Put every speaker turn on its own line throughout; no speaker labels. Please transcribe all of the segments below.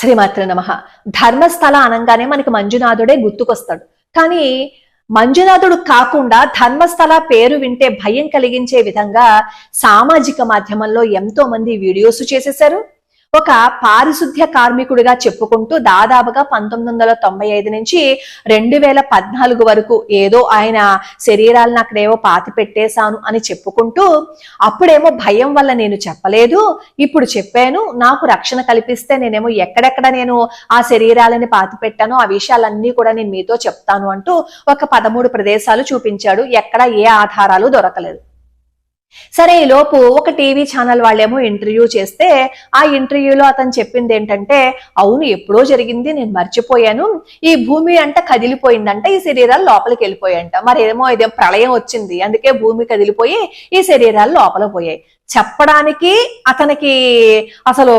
శ్రీమాత్ర నమ. ధర్మస్థల అనగానే మనకి మంజునాథుడే గుర్తుకొస్తాడు. కానీ మంజునాథుడు కాకుండా ధర్మస్థల పేరు వింటే భయం కలిగించే విధంగా సామాజిక మాధ్యమంలో ఎంతో మంది వీడియోస్ చేసేశారు. ఒక పారిశుద్ధ్య కార్మికుడిగా చెప్పుకుంటూ దాదాపుగా పంతొమ్మిది వందల తొంభై ఐదు నుంచి రెండు వేల పద్నాలుగు వరకు ఏదో ఆయన శరీరాలను అక్కడేవో పాతి పెట్టేశాను అని చెప్పుకుంటూ అప్పుడేమో భయం వల్ల నేను చెప్పలేదు. ఇప్పుడు చెప్పాను నాకు రక్షణ కల్పిస్తే నేనేమో ఎక్కడెక్కడ నేను ఆ శరీరాలని పాతి పెట్టానో ఆ విషయాలన్నీ కూడా నేను మీతో చెప్తాను అంటూ ఒక పదమూడు ప్రదేశాలు చూపించాడు. ఎక్కడ ఏ ఆధారాలు దొరకలేదు. సరే ఈ లోపు ఒక టీవీ ఛానల్ వాళ్ళేమో ఇంటర్వ్యూ చేస్తే ఆ ఇంటర్వ్యూలో అతను చెప్పింది ఏంటంటే అవును ఎప్పుడో జరిగింది నేను మర్చిపోయాను. ఈ భూమి అంట కదిలిపోయిందంట ఈ శరీరాలు లోపలికి వెళ్ళిపోయాయంట. మరి ఏమో ఇదేం ప్రళయం వచ్చింది అందుకే భూమి కదిలిపోయి ఈ శరీరాలు లోపల పోయాయి. చెప్పడానికి అతనికి అసలు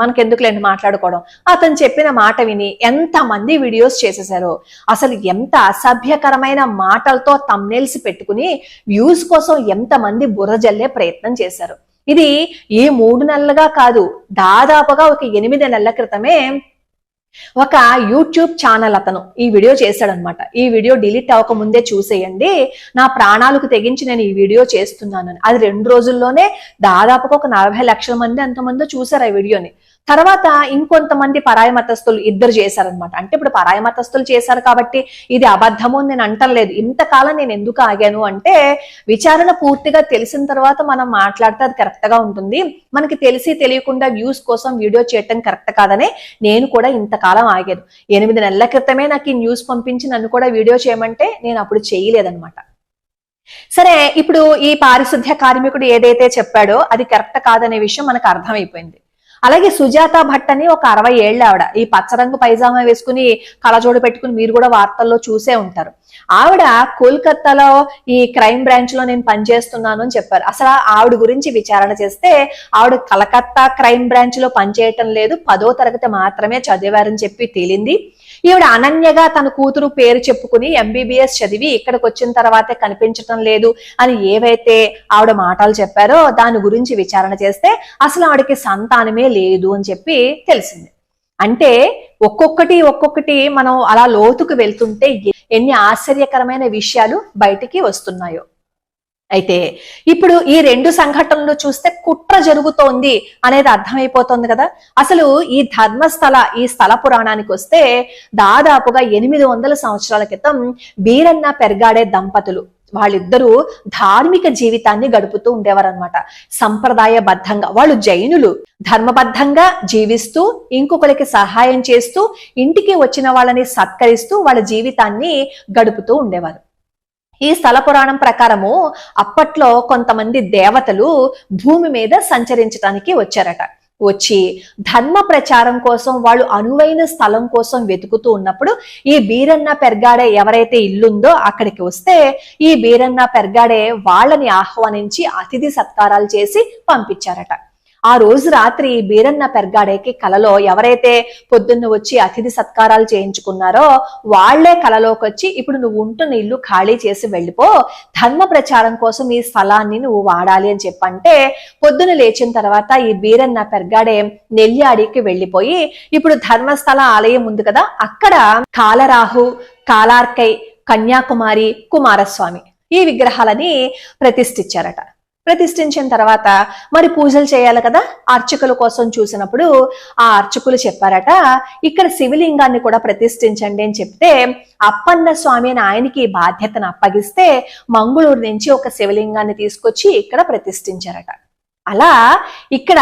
మనకెందుకులేండి మాట్లాడుకోవడం? అతను చెప్పిన మాట విని ఎంత మంది వీడియోస్ చేసేసారో అసలు ఎంత అసభ్యకరమైన మాటలతో తమ్నేల్స్ పెట్టుకుని వ్యూస్ కోసం ఎంత మంది బుర్ర జల్లే ప్రయత్నం చేశారు? ఇది ఈ మూడు నెలలుగా కాదు దాదాపుగా ఒక ఎనిమిది నెలల క్రితమే ఒక యూట్యూబ్ ఛానల్ అతను ఈ వీడియో చేశాడనమాట. ఈ వీడియో డిలీట్ అవ్వక ముందే చూసేయండి. నా ప్రాణాలకు తెగించి నేను ఈ వీడియో చేస్తున్నాను అది రెండు రోజుల్లోనే దాదాపుగా ఒక నలభై లక్షల మంది ఎంతమందో చూసారు ఆ వీడియోని తర్వాత ఇంకొంతమంది పరాయ మతస్థులు ఇద్దరు చేశారనమాట అంటే ఇప్పుడు పరాయ మతస్థులు చేశారు కాబట్టి ఇది అబద్ధము నేను అంటలేదు. ఇంతకాలం నేను ఎందుకు ఆగాను అంటే విచారణ పూర్తిగా తెలిసిన తర్వాత మనం మాట్లాడితే అది కరెక్ట్గా ఉంటుంది. మనకి తెలిసి తెలియకుండా వ్యూస్ కోసం వీడియో చేయటం కరెక్ట్ కాదనే నేను కూడా ఇంతకాలం ఆగాను. ఎనిమిది నెలల క్రితమే నాకు ఈ న్యూస్ పంపించి నన్ను కూడా వీడియో చేయమంటే నేను అప్పుడు చేయలేదన్నమాట. సరే ఇప్పుడు ఈ పారిశుద్ధ్య కార్మికుడు ఏదైతే చెప్పాడో అది కరెక్ట్ కాదనే విషయం మనకు అర్థమైపోయింది. అలాగే సుజాత భట్ అని ఒక అరవై ఏళ్ళ ఆవిడ. ఈ పచ్చరంగు పైజామా వేసుకుని కళజోడు పెట్టుకుని మీరు కూడా వార్తల్లో చూసే ఉంటారు. ఆవిడ కోల్కత్తాలో ఈ క్రైమ్ బ్రాంచ్లో నేను పనిచేస్తున్నాను అని చెప్పారు. అసలు ఆవిడ గురించి విచారణ చేస్తే ఆవిడ కలకత్తా క్రైమ్ బ్రాంచ్లో పనిచేయటం లేదు పదో తరగతి మాత్రమే చదివారని చెప్పి తేలింది. ఈవిడ అనన్యగా తన కూతురు పేరు చెప్పుకుని ఎంబీబీఎస్ చదివి ఇక్కడికి వచ్చిన తర్వాతే కనిపించటం లేదు అని ఏవైతే ఆవిడ మాటలు చెప్పారో దాని గురించి విచారణ చేస్తే అసలు ఆవిడకి సంతానమే లేదు అని చెప్పి తెలిసింది. అంటే ఒక్కొక్కటి ఒక్కొక్కటి మనం అలా లోతుకు వెళ్తుంటే ఎన్ని ఆశ్చర్యకరమైన విషయాలు బయటికి వస్తున్నాయో. అయితే ఇప్పుడు ఈ రెండు సంఘటనలు చూస్తే కుట్ర జరుగుతోంది అనేది అర్థమైపోతుంది కదా. అసలు ఈ ధర్మస్థల ఈ స్థల పురాణానికి వస్తే దాదాపుగా ఎనిమిది వందల సంవత్సరాల క్రితం బీరన్న పెరగాడే దంపతులు వాళ్ళిద్దరూ ధార్మిక జీవితాన్ని గడుపుతూ ఉండేవారనమాట సంప్రదాయబద్ధంగా వాళ్ళు జైనులు. ధర్మబద్ధంగా జీవిస్తూ ఇంకొకరికి సహాయం చేస్తూ ఇంటికి వచ్చిన వాళ్ళని సత్కరిస్తూ వాళ్ళ జీవితాన్ని గడుపుతూ ఉండేవారు. ఈ స్థల పురాణం ప్రకారము అప్పట్లో కొంతమంది దేవతలు భూమి మీద సంచరించటానికి వచ్చారట. వచ్చి ధర్మ ప్రచారం కోసం వాళ్ళు అనువైన స్థలం కోసం వెతుకుతూ ఉన్నప్పుడు ఈ బీరన్న పెర్గాడే ఎవరైతే ఇల్లుందో అక్కడికి వస్తే ఈ బీరన్న పెర్గాడే వాళ్ళని ఆహ్వానించి అతిథి సత్కారాలు చేసి పంపించారట. ఆ రోజు రాత్రి బీరన్న పెర్గాడేకి కలలో ఎవరైతే పొద్దున్న వచ్చి అతిథి సత్కారాలు చేయించుకున్నారో వాళ్ళే కలలోకి వచ్చి ఇప్పుడు నువ్వు ఉంటున్న ఇల్లు ఖాళీ చేసి వెళ్ళిపో ధర్మ ప్రచారం కోసం ఈ స్థలాన్ని నువ్వు వాడాలి అని చెప్పంటే పొద్దున లేచిన తర్వాత ఈ బీరన్న పెర్గాడే నెల్లియాడికి వెళ్ళిపోయి ఇప్పుడు ధర్మస్థల ఆలయం ఉంది కదా అక్కడ కాలరాహు కాలార్కై కన్యాకుమారి కుమారస్వామి ఈ విగ్రహాలని ప్రతిష్ఠించారట. ప్రతిష్ఠించిన తర్వాత మరి పూజలు చేయాలి కదా? అర్చకుల కోసం చూసినప్పుడు ఆ అర్చకులు చెప్పారట ఇక్కడ శివలింగాన్ని కూడా ప్రతిష్ఠించండి అని చెప్తే అప్పన్న స్వామి అని ఆయనకి బాధ్యతను అప్పగిస్తే మంగళూరు నుంచి ఒక శివలింగాన్ని తీసుకొచ్చి ఇక్కడ ప్రతిష్ఠించారట. అలా ఇక్కడ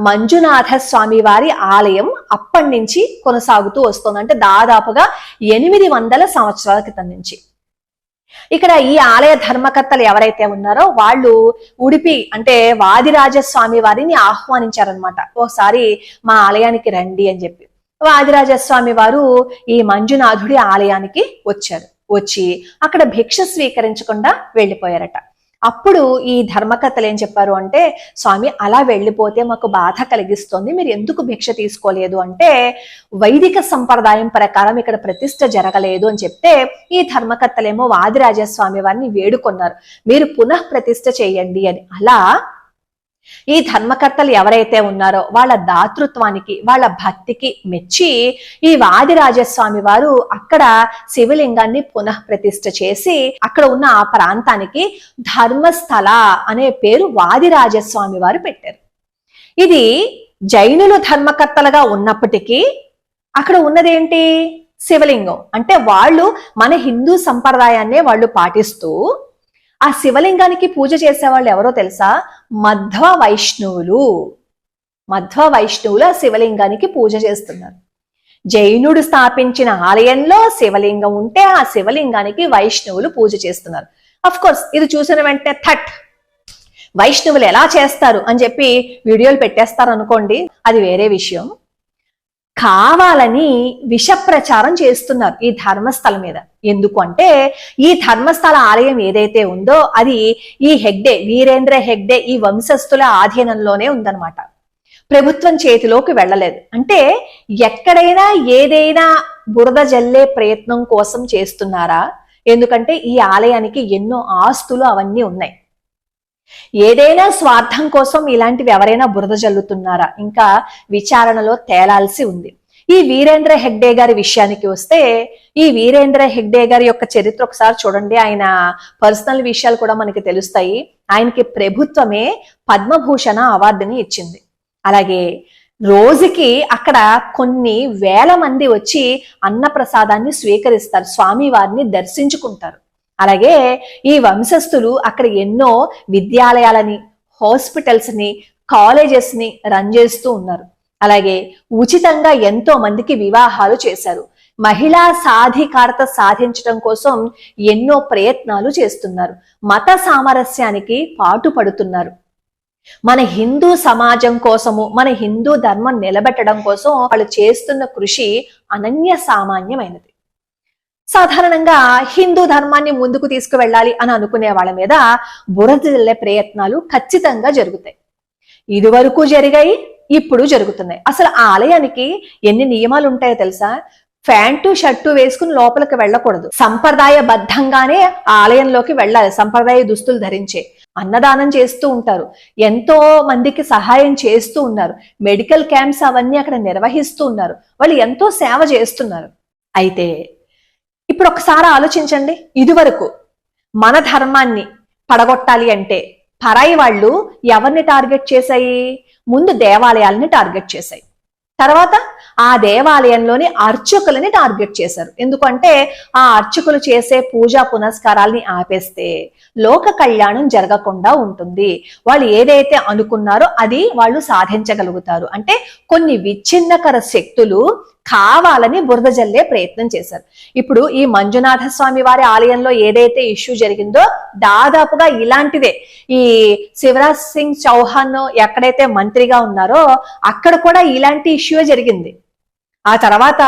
మంజునాథ స్వామి వారి ఆలయం అప్పటి నుంచి కొనసాగుతూ వస్తుంది. అంటే దాదాపుగా ఎనిమిది వందల సంవత్సరాల క్రితం నుంచి. ఇక్కడ ఈ ఆలయ ధర్మకర్తలు ఎవరైతే ఉన్నారో వాళ్ళు ఉడిపి అంటే వాదిరాజస్వామి వారిని ఆహ్వానించారనమాట ఓసారి మా ఆలయానికి రండి అని చెప్పి. వాదిరాజస్వామి వారు ఈ మంజునాథుడి ఆలయానికి వచ్చారు. వచ్చి అక్కడ భిక్ష స్వీకరించకుండా వెళ్ళిపోయారట. అప్పుడు ఈ ధర్మకర్తలు ఏం చెప్పారు అంటే స్వామి అలా వెళ్ళిపోతే మాకు బాధ కలిగిస్తోంది మీరు ఎందుకు భిక్ష తీసుకోలేదు? అంటే వైదిక సంప్రదాయం ప్రకారం ఇక్కడ ప్రతిష్ట జరగలేదు అని చెప్తే ఈ ధర్మకర్తలేమో వాదిరాజస్వామి వారిని వేడుకొన్నారు. మీరు పునః ప్రతిష్ట చేయండి అని. అలా ఈ ధర్మకర్తలు ఎవరైతే ఉన్నారో వాళ్ళ దాతృత్వానికి వాళ్ళ భక్తికి మెచ్చి ఈ వాదిరాజస్వామి వారు అక్కడ శివలింగాన్ని పునః ప్రతిష్ఠ చేసి అక్కడ ఉన్న ఆ ప్రాంతానికి ధర్మస్థల అనే పేరు వాదిరాజస్వామి వారు పెట్టారు. ఇది జైనులు ధర్మకర్తలుగా ఉన్నప్పటికీ అక్కడ ఉన్నదేంటి? శివలింగం. అంటే వాళ్ళు మన హిందూ సంప్రదాయాన్నే వాళ్ళు పాటిస్తూ ఆ శివలింగానికి పూజ చేసే వాళ్ళు ఎవరో తెలుసా? మధ్వ వైష్ణవులు. మధ్వ వైష్ణవులు ఆ శివలింగానికి పూజ చేస్తున్నారు. జైనుడు స్థాపించిన ఆలయంలో శివలింగం ఉంటే ఆ శివలింగానికి వైష్ణవులు పూజ చేస్తున్నారు. అఫ్ కోర్స్ ఇది చూసిన వెంటనే థట్. వైష్ణవులు ఎలా చేస్తారు అని చెప్పి వీడియోలు పెట్టేస్తారు అనుకోండి. అది వేరే విషయం. కావాలని విష ప్రచారం చేస్తున్నారు ఈ ధర్మస్థలం మీద. ఎందుకు అంటే ఈ ధర్మస్థల ఆలయం ఏదైతే ఉందో అది ఈ హెగ్డే వీరేంద్ర హెగ్డే ఈ వంశస్థుల ఆధీనంలోనే ఉందన్నమాట. ప్రభుత్వం చేతిలోకి వెళ్ళలేదు. అంటే ఎక్కడైనా ఏదైనా బురద జల్లే ప్రయత్నం కోసం చేస్తున్నారా? ఎందుకంటే ఈ ఆలయానికి ఎన్నో ఆస్తులు అవన్నీ ఉన్నాయి. ఏదైనా స్వార్థం కోసం ఇలాంటివి ఎవరైనా బురద జల్లుతున్నారా? ఇంకా విచారణలో తేలాల్సి ఉంది. ఈ వీరేంద్ర హెగ్డే గారి విషయానికి వస్తే ఈ వీరేంద్ర హెగ్డే గారి యొక్క చరిత్ర ఒకసారి చూడండి. ఆయన పర్సనల్ విషయాలు కూడా మనకి తెలుస్తాయి. ఆయనకి ప్రభుత్వమే పద్మభూషణ అవార్డుని ఇచ్చింది. అలాగే రోజుకి అక్కడ కొన్ని వేల మంది వచ్చి అన్నప్రసాదాన్ని స్వీకరిస్తారు స్వామి వారిని దర్శించుకుంటారు. అలాగే ఈ వంశస్థులు అక్కడ ఎన్నో విద్యాలయాలని హాస్పిటల్స్ని కాలేజెస్ని రన్ చేస్తూ ఉన్నారు. అలాగే ఉచితంగా ఎంతో మందికి వివాహాలు చేశారు. మహిళా సాధికారత సాధించడం కోసం ఎన్నో ప్రయత్నాలు చేస్తున్నారు. మత సామరస్యానికి పాటుపడుతున్నారు మన హిందూ సమాజం కోసము మన హిందూ ధర్మం నిలబెట్టడం కోసం వాళ్ళు చేస్తున్న కృషి అనన్య సామాన్యమైనది. సాధారణంగా హిందూ ధర్మాన్ని ముందుకు తీసుకువెళ్ళాలి అని అనుకునే వాళ్ళ మీద బురద జల్లే ప్రయత్నాలు ఖచ్చితంగా జరుగుతాయి. ఇదివరకు జరిగాయి ఇప్పుడు జరుగుతున్నాయి. అసలు ఆ ఆలయానికి ఎన్ని నియమాలు ఉంటాయో తెలుసా? ప్యాంటు షర్టు వేసుకుని లోపలికి వెళ్ళకూడదు. సంప్రదాయబద్ధంగానే ఆలయంలోకి వెళ్ళాలి. సంప్రదాయ దుస్తులు ధరించే అన్నదానం చేస్తూ ఉంటారు. ఎంతో మందికి సహాయం చేస్తూ ఉన్నారు. మెడికల్ క్యాంప్స్ అవన్నీ అక్కడ నిర్వహిస్తూ ఉన్నారు. వాళ్ళు ఎంతో సేవ చేస్తున్నారు. అయితే ఇప్పుడు ఒకసారి ఆలోచించండి. ఇదివరకు మన ధర్మాన్ని పడగొట్టాలి అంటే పరాయి వాళ్ళు ఎవరిని టార్గెట్ చేశాయి? ముందు దేవాలయాలని టార్గెట్ చేశాయి. తర్వాత ఆ దేవాలయంలోని అర్చకులని టార్గెట్ చేశారు. ఎందుకంటే ఆ అర్చకులు చేసే పూజా పునస్కారాల్ని ఆపేస్తే లోక కళ్యాణం జరగకుండా ఉంటుంది. వాళ్ళు ఏదైతే అనుకున్నారో అది వాళ్ళు సాధించగలుగుతారు. అంటే కొన్ని విచ్ఛిన్నకర శక్తులు కావాలని బురద జల్లే ప్రయత్నం చేశారు. ఇప్పుడు ఈ మంజునాథ స్వామి వారి ఆలయంలో ఏదైతే ఇష్యూ జరిగిందో దాదాపుగా ఇలాంటిదే. ఈ శివరాజ్ సింగ్ చౌహాన్ ఎక్కడైతే మంత్రిగా ఉన్నారో అక్కడ కూడా ఇలాంటి ఇష్యూ జరిగింది. ఆ తర్వాత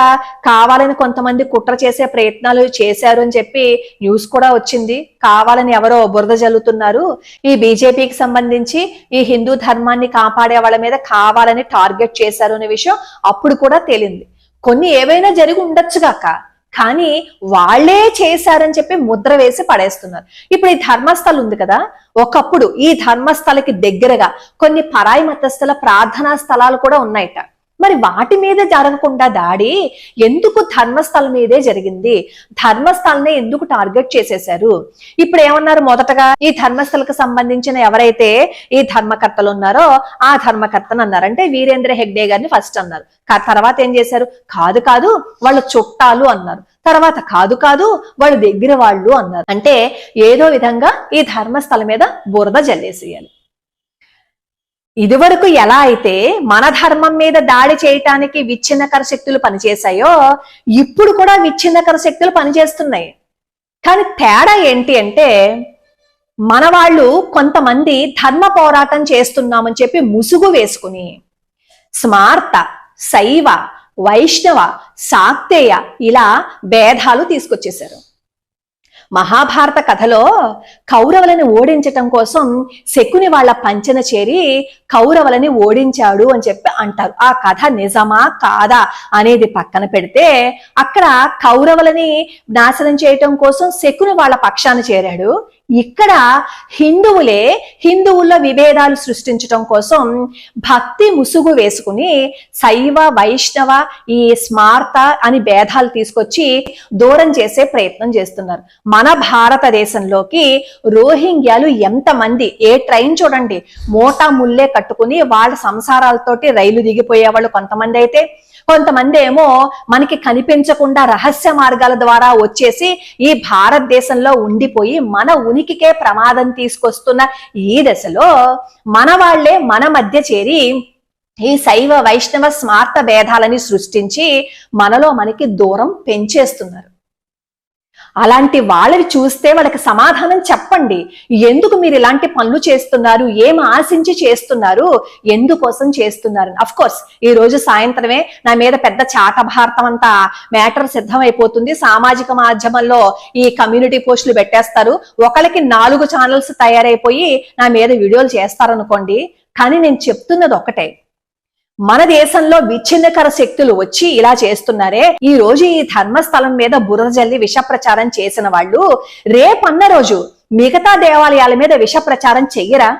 కావాలని కొంతమంది కుట్ర చేసే ప్రయత్నాలు చేశారు అని చెప్పి న్యూస్ కూడా వచ్చింది. కావాలని ఎవరో బురద జల్లుతున్నారు. ఈ బీజేపీకి సంబంధించి ఈ హిందూ ధర్మాన్ని కాపాడే వాళ్ళ మీద కావాలని టార్గెట్ చేశారు అనే విషయం అప్పుడు కూడా తేలింది. కొన్ని ఏవైనా జరిగి ఉండొచ్చుగాక కానీ వాళ్ళే చేశారని చెప్పి ముద్ర వేసి పడేస్తున్నారు. ఇప్పుడు ఈ ధర్మస్థలం ఉంది కదా ఒకప్పుడు ఈ ధర్మస్థలకి దగ్గరగా కొన్ని పరాయి మతస్థల ప్రార్థనా స్థలాలు కూడా ఉన్నాయట. మరి వాటి మీద జరగకుండా దాడి ఎందుకు ధర్మస్థలం మీదే జరిగింది? ధర్మస్థలనే ఎందుకు టార్గెట్ చేసేశారు? ఇప్పుడు ఏమన్నారు మొదటగా? ఈ ధర్మస్థలకు సంబంధించిన ఎవరైతే ఈ ధర్మకర్తలు ఉన్నారో ఆ ధర్మకర్తను అన్నారు. అంటే వీరేంద్ర హెగ్డే గారిని ఫస్ట్ అన్నారు. తర్వాత ఏం చేశారు? కాదు కాదు వాళ్ళ చుట్టాలు అన్నారు. తర్వాత కాదు కాదు వాళ్ళ దగ్గర వాళ్ళు అన్నారు. అంటే ఏదో విధంగా ఈ ధర్మస్థలం మీద బురద జల్లేసేయాలి. ఇదివరకు ఎలా అయితే మన ధర్మం మీద దాడి చేయటానికి విచ్ఛిన్నకర శక్తులు పనిచేశాయో ఇప్పుడు కూడా విచ్ఛిన్నకర శక్తులు పనిచేస్తున్నాయి. కానీ తేడా ఏంటి అంటే మన వాళ్ళు కొంతమంది ధర్మ పోరాటం చేస్తున్నామని చెప్పి ముసుగు వేసుకుని స్మార్త శైవ వైష్ణవ శాక్తేయ ఇలా భేదాలు తీసుకొచ్చేశారు. మహాభారత కథలో కౌరవులని ఓడించటం కోసం శకుని వాళ్ళ పంచన చేరి కౌరవులని ఓడించాడు అని చెప్పి అంటారు. ఆ కథ నిజమా కాదా అనేది పక్కన పెడితే అక్కడ కౌరవులని నాశనం చేయటం కోసం శకుని వాళ్ళ పక్షాన చేరాడు. ఇక్కడ హిందువులే హిందువుల్లో విభేదాలు సృష్టించటం కోసం భక్తి ముసుగు వేసుకుని శైవ వైష్ణవ ఈ స్మార్త అని భేదాలు తీసుకొచ్చి దూరం చేసే ప్రయత్నం చేస్తున్నారు. మన భారతదేశంలోకి రోహింగ్యాలు ఎంతమంది? ఏ ట్రైన్ చూడండి. మోటా ముల్లే కట్టుకుని వాళ్ళ సంసారాలతోటి రైలు దిగిపోయేవాళ్ళు కొంతమంది అయితే కొంతమంది ఏమో మనకి కనిపించకుండా రహస్య మార్గాల ద్వారా వచ్చేసి ఈ భారతదేశంలో ఉండిపోయి మన ఉనికికే ప్రమాదం తీసుకొస్తున్న ఈ దశలో మన వాళ్ళే మన మధ్య చేరి ఈ శైవ వైష్ణవ స్మార్త భేదాలని సృష్టించి మనలో మనకి దూరం పెంచేస్తున్నారు. అలాంటి వాళ్ళని చూస్తే వాళ్ళకి సమాధానం చెప్పండి. ఎందుకు మీరు ఇలాంటి పనులు చేస్తున్నారు? ఏం ఆశించి చేస్తున్నారు? ఎందుకోసం చేస్తున్నారు? అఫ్ కోర్స్ ఈ రోజు సాయంత్రమే నా మీద పెద్ద చాటభారతం అంతా మ్యాటర్ సిద్ధమైపోతుంది. సామాజిక మాధ్యమంలో ఈ కమ్యూనిటీ పోస్టులు పెట్టేస్తారు. ఒకరికి నాలుగు ఛానల్స్ తయారైపోయి నా మీద వీడియోలు చేస్తారనుకోండి. కానీ నేను చెప్తున్నది ఒకటే. మన దేశంలో విచ్ఛిన్నకర శక్తులు వచ్చి ఇలా చేస్తున్నారే. ఈ రోజు ఈ ధర్మస్థలం మీద బురద జల్లి విష ప్రచారం చేసిన వాళ్ళు రేపన్న రోజు మిగతా దేవాలయాల మీద విష ప్రచారం చెయ్యరా?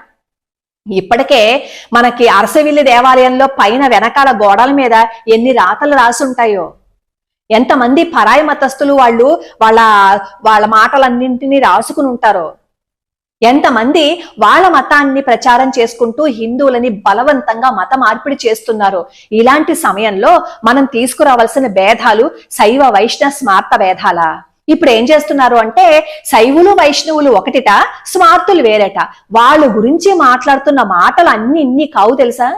ఇప్పటికే మనకి అరసవిల్లి దేవాలయంలో పైన వెనకాల గోడల మీద ఎన్ని రాతలు రాసుంటాయో ఎంతమంది పరాయి మతస్థులు వాళ్ళు వాళ్ళ వాళ్ళ మాటలన్నింటినీ రాసుకుని ఉంటారో. ఎంతమంది వాళ్ళ మతాన్ని ప్రచారం చేసుకుంటూ హిందువులని బలవంతంగా మత మార్పిడి చేస్తున్నారు? ఇలాంటి సమయంలో మనం తీసుకురావాల్సిన భేదాలు శైవ వైష్ణవ స్మార్త భేదాలా? ఇప్పుడు ఏం చేస్తున్నారు అంటే శైవులు వైష్ణవులు ఒకటిట స్మార్తులు వేరేట. వాళ్ళ గురించి మాట్లాడుతున్న మాటలు అన్ని ఇన్ని కావు తెలుసా?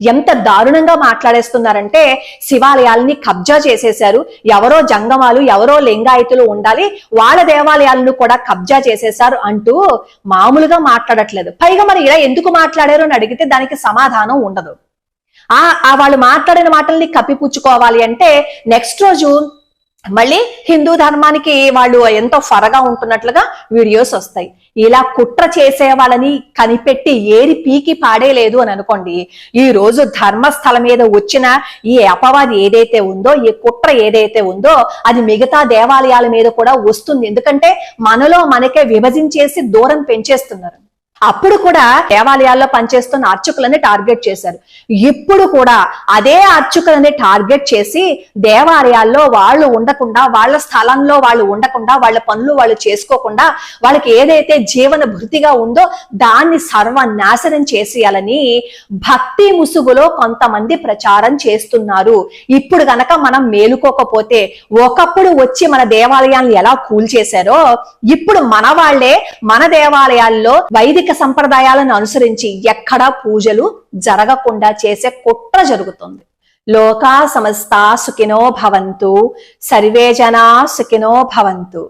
ఎంత దారుణంగా మాట్లాడేస్తున్నారంటే శివాలయాల్ని కబ్జా చేసేశారు. ఎవరో జంగమాలు ఎవరో లింగాయతులు ఉండాలి వాళ్ళ దేవాలయాలను కూడా కబ్జా చేసేశారు అంటూ మామూలుగా మాట్లాడట్లేదు. పైగా మరి ఇలా ఎందుకు మాట్లాడారు అని అడిగితే దానికి సమాధానం ఉండదు. ఆ వాళ్ళు మాట్లాడిన మాటల్ని కప్పిపుచ్చుకోవాలి అంటే నెక్స్ట్ రోజు మళ్ళీ హిందూ ధర్మానికి వాళ్ళు ఎంతో ఫరగా ఉంటున్నట్లుగా వీడియోస్ వస్తాయి. ఇలా కుట్ర చేసే వాళ్ళని కనిపెట్టి ఏరి పీకి పాడేలేదు అని అనుకోండి ఈ రోజు ధర్మస్థలం మీద వచ్చిన ఈ అపవాది ఏదైతే ఉందో ఈ కుట్ర ఏదైతే ఉందో అది మిగతా దేవాలయాల మీద కూడా వస్తుంది. ఎందుకంటే మనలో మనకే విభజించేసి దూరం పెంచేస్తున్నారు. అప్పుడు కూడా దేవాలయాల్లో పనిచేస్తున్న అర్చకులని టార్గెట్ చేశారు. ఇప్పుడు కూడా అదే అర్చకులని టార్గెట్ చేసి దేవాలయాల్లో వాళ్ళు ఉండకుండా వాళ్ళ స్థలంలో వాళ్ళు ఉండకుండా వాళ్ళ పనులు వాళ్ళు చేసుకోకుండా వాళ్ళకి ఏదైతే జీవన భృతిగా ఉందో దాన్ని సర్వనాశనం చేసేయాలని భక్తి ముసుగులో కొంతమంది ప్రచారం చేస్తున్నారు. ఇప్పుడు గనక మనం మేలుకోకపోతే ఒకప్పుడు వచ్చి మన దేవాలయాలను ఎలా కూల్చేశారో ఇప్పుడు మన వాళ్ళే మన దేవాలయాల్లో వైదిక సంప్రదాయాలను అనుసరించి ఎక్కడా పూజలు జరగకుండా చేసే కుట్ర జరుగుతుంది. లోకా సమస్త సుఖినో భవంతు సర్వే జనా సుఖినో భవంతు.